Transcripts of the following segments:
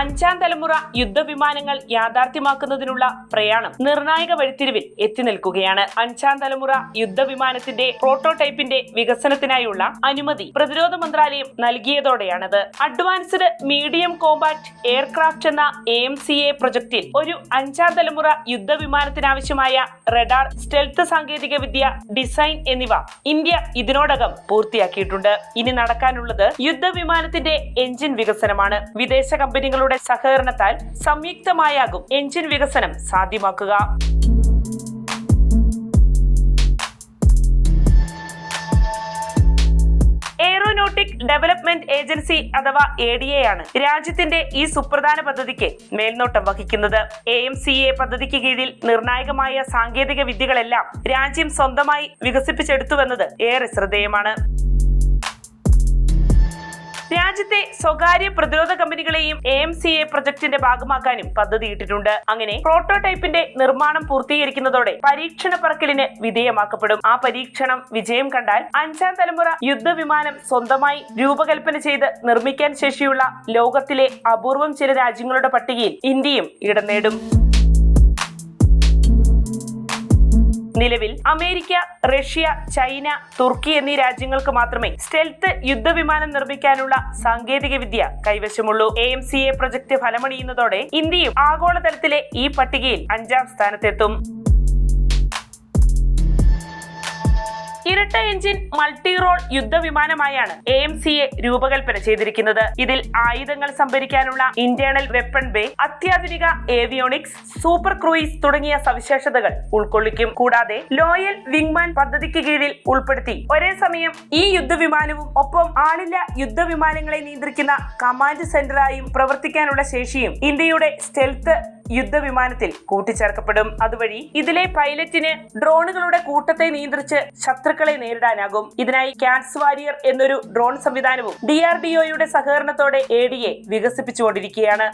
അഞ്ചാം തലമുറ യുദ്ധവിമാനങ്ങൾ യാഥാർത്ഥ്യമാക്കുന്നതിനുള്ള പ്രയാണം നിർണായക വഴിത്തിരിവിൽ എത്തി നിൽക്കുകയാണ്. അഞ്ചാം തലമുറ യുദ്ധവിമാനത്തിന്റെ പ്രോട്ടോടൈപ്പിന്റെ വികസനത്തിനായുള്ള അനുമതി പ്രതിരോധ മന്ത്രാലയം നൽകിയതോടെയാണത്. അഡ്വാൻസ്ഡ് മീഡിയം കോമ്പാക്ട് എയർക്രാഫ്റ്റ് എന്ന എ സി എ പ്രൊജക്ടിൽ ഒരു അഞ്ചാം തലമുറ യുദ്ധവിമാനത്തിനാവശ്യമായ റഡാർ സ്റ്റെൽത്ത് സാങ്കേതിക വിദ്യ ഡിസൈൻ എന്നിവ ഇന്ത്യ ഇതിനോടകം പൂർത്തിയാക്കിയിട്ടുണ്ട്. ഇനി നടക്കാനുള്ളത് യുദ്ധവിമാനത്തിന്റെ എഞ്ചിൻ വികസനമാണ് വിദേശ കമ്പനികളുടെ സഹകരണത്താൽ സംയുക്തമായാകും എഞ്ചിൻ വികസനം സാധ്യമാക്കുക. എയറോനോട്ടിക് ഡെവലപ്മെന്റ് ഏജൻസി അഥവാ എ ഡി എ ആണ് രാജ്യത്തിന്റെ ഈ സുപ്രധാന പദ്ധതിക്ക് മേൽനോട്ടം വഹിക്കുന്നത്. എ എം സി എ പദ്ധതിക്ക് കീഴിൽ നിർണായകമായ സാങ്കേതിക വിദ്യകളെല്ലാം രാജ്യം സ്വന്തമായി വികസിപ്പിച്ചെടുത്തുവെന്നത് ഏറെ ശ്രദ്ധേയമാണ്. രാജ്യത്തെ സ്വകാര്യ പ്രതിരോധ കമ്പനികളെയും എ എം സി എ പ്രൊജക്ടിന്റെ ഭാഗമാക്കാനും പദ്ധതിയിട്ടിട്ടുണ്ട് അങ്ങനെ പ്രോട്ടോടൈപ്പിന്റെ നിർമ്മാണം പൂർത്തീകരിക്കുന്നതോടെ പരീക്ഷണ പറക്കലിന് വിധേയമാക്കപ്പെടും. ആ പരീക്ഷണം വിജയം കണ്ടാൽ അഞ്ചാം തലമുറ യുദ്ധവിമാനം സ്വന്തമായി രൂപകൽപ്പന ചെയ്ത് നിർമ്മിക്കാൻ ശേഷിയുള്ള ലോകത്തിലെ അപൂർവം ചില രാജ്യങ്ങളുടെ പട്ടികയിൽ ഇന്ത്യയും ഇടം നേടും. നിലവിൽ അമേരിക്ക റഷ്യ ചൈന തുർക്കി എന്നീ രാജ്യങ്ങൾക്ക് മാത്രമേ സ്റ്റെൽത്ത് യുദ്ധവിമാനം നിർമ്മിക്കാനുള്ള സാങ്കേതിക വിദ്യ കൈവശമുള്ളൂ. A M C A project ഫലമണിയുന്നതോടെ ഇന്ത്യയും ആഗോളതലത്തിലെ ഈ പട്ടികയിൽ അഞ്ചാം സ്ഥാനത്തെത്തും. ഇരട്ട എഞ്ചിൻ മൾട്ടി റോൾ യുദ്ധവിമാനമായാണ് എ എം സി എ രൂപകൽപ്പന ചെയ്തിരിക്കുന്നത്. ഇതിൽ ആയുധങ്ങൾ സംഭരിക്കാനുള്ള ഇന്റേണൽ വെപ്പൺ ബേ അത്യാധുനിക ഏവിയോണിക്സ് സൂപ്പർ ക്രൂയിസ് തുടങ്ങിയ സവിശേഷതകൾ ഉൾക്കൊള്ളിക്കും. കൂടാതെ ലോയൽ വിംഗ്മാൻ പദ്ധതിക്ക് കീഴിൽ ഉൾപ്പെടുത്തി ഒരേ സമയം ഈ യുദ്ധവിമാനവും ഒപ്പം ആളില്ല യുദ്ധവിമാനങ്ങളെ നിയന്ത്രിക്കുന്ന കമാൻഡ് സെന്ററായും പ്രവർത്തിക്കാനുള്ള ശേഷിയും ഇന്ത്യയുടെ സ്റ്റെൽത്ത് യുദ്ധവിമാനത്തിൽ കൂട്ടിച്ചേർക്കപ്പെടും. അതുവഴി ഇതിലെ പൈലറ്റിന് ഡ്രോണുകളുടെ കൂട്ടത്തെ നിയന്ത്രിച്ച് ശത്രുക്കളെ നേരിടാനാകും. ഇതിനായി ക്യാറ്റ്സ് വാരിയർ എന്നൊരു ഡ്രോൺ സംവിധാനവും ഡി ആർ ഡി ഒയുടെ സഹകരണത്തോടെ എ ഡി എ വികസിപ്പിച്ചുകൊണ്ടിരിക്കുകയാണ്.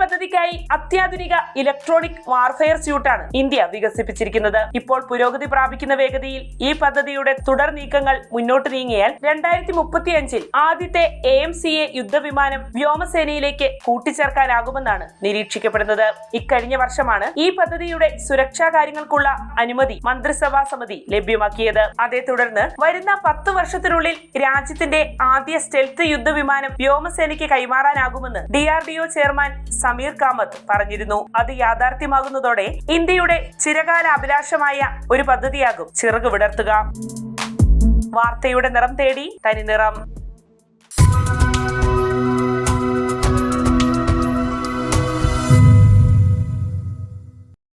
പദ്ധതിക്കായി അത്യാധുനിക ഇലക്ട്രോണിക് വാർഫെയർ സ്യൂട്ടാണ് ഇന്ത്യ വികസിപ്പിച്ചിരിക്കുന്നത്. ഇപ്പോൾ പുരോഗതി പ്രാപിക്കുന്ന വേഗതയിൽ ഈ പദ്ധതിയുടെ തുടർ നീക്കങ്ങൾ മുന്നോട്ട് നീങ്ങിയാൽ രണ്ടായിരത്തി മുപ്പത്തി അഞ്ചിൽ ആദ്യത്തെ എ എം സി എ യുദ്ധവിമാനം വ്യോമസേനയിലേക്ക് കൂട്ടിച്ചേർക്കാനാകുമെന്നാണ് നിരീക്ഷിക്കപ്പെടുന്നത്. ഇക്കഴിഞ്ഞ വർഷമാണ് ഈ പദ്ധതിയുടെ സുരക്ഷാ കാര്യങ്ങൾക്കുള്ള അനുമതി മന്ത്രിസഭാ സമിതി ലഭ്യമാക്കിയത്. അതേ തുടർന്ന് വരുന്ന പത്ത് വർഷത്തിനുള്ളിൽ രാജ്യത്തിന്റെ ആദ്യ സ്റ്റെൽത്ത് യുദ്ധവിമാനം വ്യോമസേനയ്ക്ക് കൈമാറാനാകുമെന്ന് D R D O chairman Sameer Kamath പറഞ്ഞിരുന്നു. അത് യാഥാർത്ഥ്യമാകുന്നതോടെ ഇന്ത്യയുടെ ചിരകാല അഭിലാഷമായ ഒരു പദ്ധതിയാകും ചിറക് വിടർത്തുക. വാർത്തയുടെ നിറം തേടി തനി നിറം.